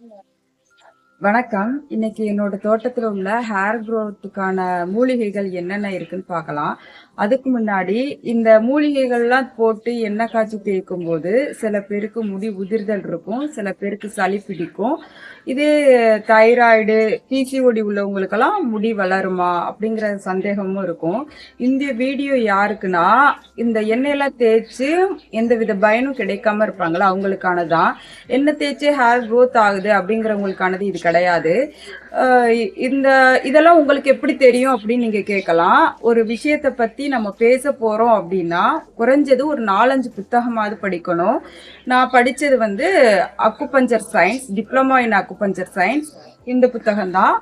嗯 வணக்கம். இன்னைக்கு என்னோட தோட்டத்தில் உள்ள ஹேர் க்ரோத்துக்கான மூலிகைகள் என்னென்ன இருக்குன்னு பார்க்கலாம். அதுக்கு முன்னாடி இந்த மூலிகைகள்லாம் போட்டு எண்ணெய் காய்ச்சி தேய்க்கும் போது சில பேருக்கு முடி உதிர்தல் இருக்கும் சில பேருக்கு சளி பிடிக்கும். இது தைராய்டு பிசிஓடி உள்ளவங்களுக்கெல்லாம் முடி வளருமா அப்படிங்கிற சந்தேகமும் இருக்கும். இந்த வீடியோ யாருக்குன்னா இந்த எண்ணெயெல்லாம் தேய்ச்சி எந்தவித பயனும் கிடைக்காம இருப்பாங்களா? அவங்களுக்கானதான் எண்ணெய் தேய்ச்சி ஹேர் க்ரோத் ஆகுது அப்படிங்கிறவங்களுக்கானது இது கிடையாது. இந்த இதெல்லாம் உங்களுக்கு எப்படி தெரியும் அப்படின்னு நீங்க கேட்கலாம். ஒரு விஷயத்தை பத்தி நம்ம பேச போறோம் அப்படின்னா குறைஞ்சது ஒரு நாலஞ்சு புத்தகமாவது படிக்கணும். நான் படித்தது வந்து acupuncture science diploma in acupuncture science இந்த புத்தகம்தான்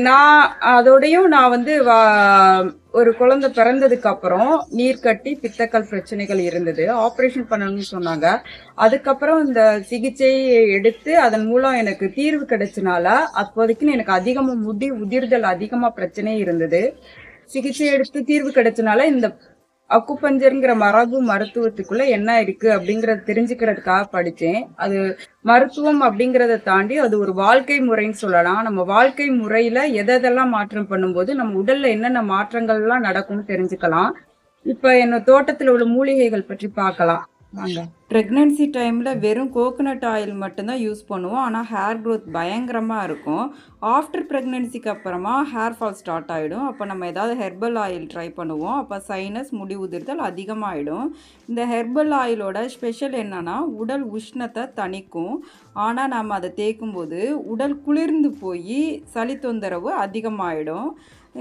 நான் அதோடையும் நான் வந்து வா- ஒரு குழந்தை பிறந்ததுக்கு அப்புறம் கட்டி பித்தக்கல் பிரச்சனைகள் இருந்தது. ஆப்ரேஷன் பண்ணணும்னு சொன்னாங்க. அதுக்கப்புறம் இந்த சிகிச்சையை எடுத்து அதன் மூலம் எனக்கு தீர்வு கிடைச்சனால அப்போதைக்கு எனக்கு அதிகமாக முடி உதிர்தல் அதிகமாக பிரச்சனை இருந்தது. சிகிச்சை எடுத்து தீர்வு கிடைச்சனால இந்த அக்குப்பஞ்சருங்கிற மரபு மருத்துவத்துக்குள்ள என்ன இருக்கு அப்படிங்கறத தெரிஞ்சுக்கிறதுக்காக படிச்சேன். அது மருத்துவம் அப்படிங்கறத தாண்டி அது ஒரு வாழ்க்கை முறைன்னு சொல்லலாம். நம்ம வாழ்க்கை முறையில எதெல்லாம் மாற்றம் பண்ணும்போது நம்ம உடல்ல என்னென்ன மாற்றங்கள்லாம் நடக்கும்னு தெரிஞ்சுக்கலாம். இப்ப என்ன தோட்டத்துல உள்ள மூலிகைகள் பற்றி பார்க்கலாம். வாங்க ப்ரெக்னென்சி டைமில் வெறும் கோகனட் ஆயில் மட்டும்தான் யூஸ் பண்ணுவோம். ஆனால் ஹேர் க்ரோத் பயங்கரமாக இருக்கும். ஆஃப்டர் ப்ரெக்னென்சிக்கு அப்புறமா ஹேர் ஃபால் ஸ்டார்ட் ஆகிடும் அப்போ நம்ம ஏதாவது ஹெர்பல் ஆயில் ட்ரை பண்ணுவோம். அப்போ சைனஸ் முடி உதிர்தல் அதிகமாகிடும் இந்த ஹெர்பல் ஆயிலோட ஸ்பெஷல் என்னென்னா உடல் உஷ்ணத்தை தணிக்கும். ஆனால் நம்ம அதை தேய்க்கும்போது உடல் குளிர்ந்து போய் சளி தொந்தரவு அதிகமாகிடும்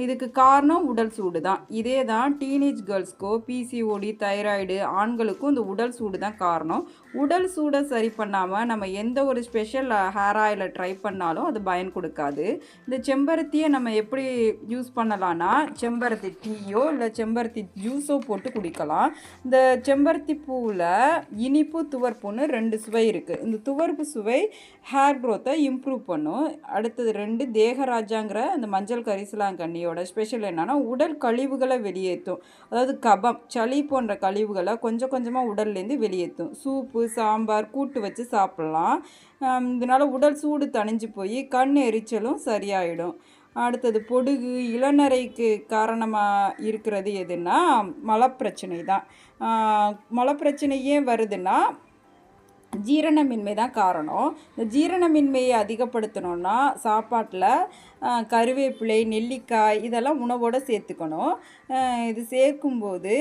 இதுக்கு காரணம் உடல் சூடு தான். இதே தான் டீனேஜ் கேர்ள்ஸ்க்கோ பிசிஓடி தைராய்டு ஆண்களுக்கும் இந்த உடல் சூடு தான் காரணம். உடல் சூடை சரி பண்ணாமல் நம்ம எந்த ஒரு ஸ்பெஷல் ஹேர் ஆயிலை ட்ரை பண்ணாலும் அது பயன் கொடுக்காது. இந்த செம்பருத்தியை நம்ம எப்படி யூஸ் பண்ணலான்னா செம்பருத்தி டீயோ இல்லை செம்பருத்தி ஜூஸோ போட்டு குடிக்கலாம். இந்த செம்பருத்தி பூவில் இனிப்பு துவர்ப்புன்னு ரெண்டு சுவை இருக்குது இந்த துவர்ப்பு சுவை ஹேர் க்ரோத்தை இம்ப்ரூவ் பண்ணும். அடுத்தது ரெண்டு தேகராஜாங்கிற அந்த மஞ்சள் கரிசலாங்கண்ணியோட ஸ்பெஷல் என்னன்னா உடல் கழிவுகளை வெளியேற்றும். அதாவது கபம் சளி போன்ற கழிவுகளை கொஞ்சம் கொஞ்சமாக உடல்லேருந்து வெளியேற்றும். சூப்பு சாம்பார் கூட்டு வச்சு சாப்பிட்லாம். இதனால் உடல் சூடு தணிஞ்சு போய் கண் எரிச்சலும் சரியாயிடும். அடுத்தது பொடுகு இளநரைக்கு காரணமாக இருக்கிறது எதுன்னா மலப்பிரச்சனை தான். ஆஹ், மலப்பிரச்சனை ஏன் வருதுன்னா ஜீரணமின்மை தான் காரணம். இந்த ஜீரணமின்மையை அதிகப்படுத்தணும்னா சாப்பாட்டில் கருவேப்பிலை நெல்லிக்காய் இதெல்லாம் உணவோடு சேர்த்துக்கணும். இது சேர்க்கும்போது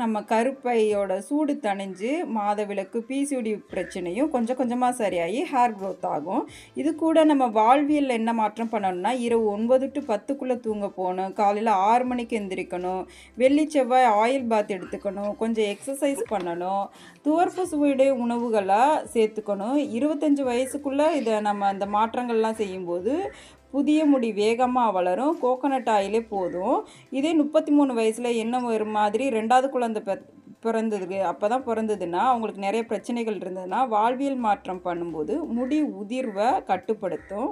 நம்ம கருப்பையோட சூடு தணிஞ்சு மாதவிலக்கு பிசிஓடி பிரச்சனையும் கொஞ்சம் கொஞ்சமாக சரியாகி ஹேர் க்ரோத் ஆகும். இது கூட நம்ம வாழ்வியலில் என்ன மாற்றம் பண்ணணும்னா இரவு ஒன்பது டு பத்துக்குள்ளே தூங்க போகணும். காலையில் ஆறு மணிக்கு எந்திரிக்கணும். வெள்ளி செவ்வாய் ஆயில் பாத் எடுத்துக்கணும். கொஞ்சம் எக்ஸசைஸ் பண்ணணும். துவர்ப்பு சுவையுடைய உணவுகளை சேர்த்துக்கணும். இருபத்தஞ்சி வயசுக்குள்ளே இதை நம்ம அந்த மாற்றங்கள்லாம் செய்யும்போது புதிய முடி வேகமாக வளரும். கோகனட் ஆயிலே போதும். இதே முப்பத்தி மூணு வயசில் என்ன ஒரு மாதிரி ரெண்டாவது குழந்தை பிறந்தது அப்போ தான் பிறந்ததுன்னா அவங்களுக்கு நிறைய பிரச்சனைகள் இருந்ததுன்னா வாழ்வியல் மாற்றம் பண்ணும்போது முடி உதிர்வை கட்டுப்படுத்தும்.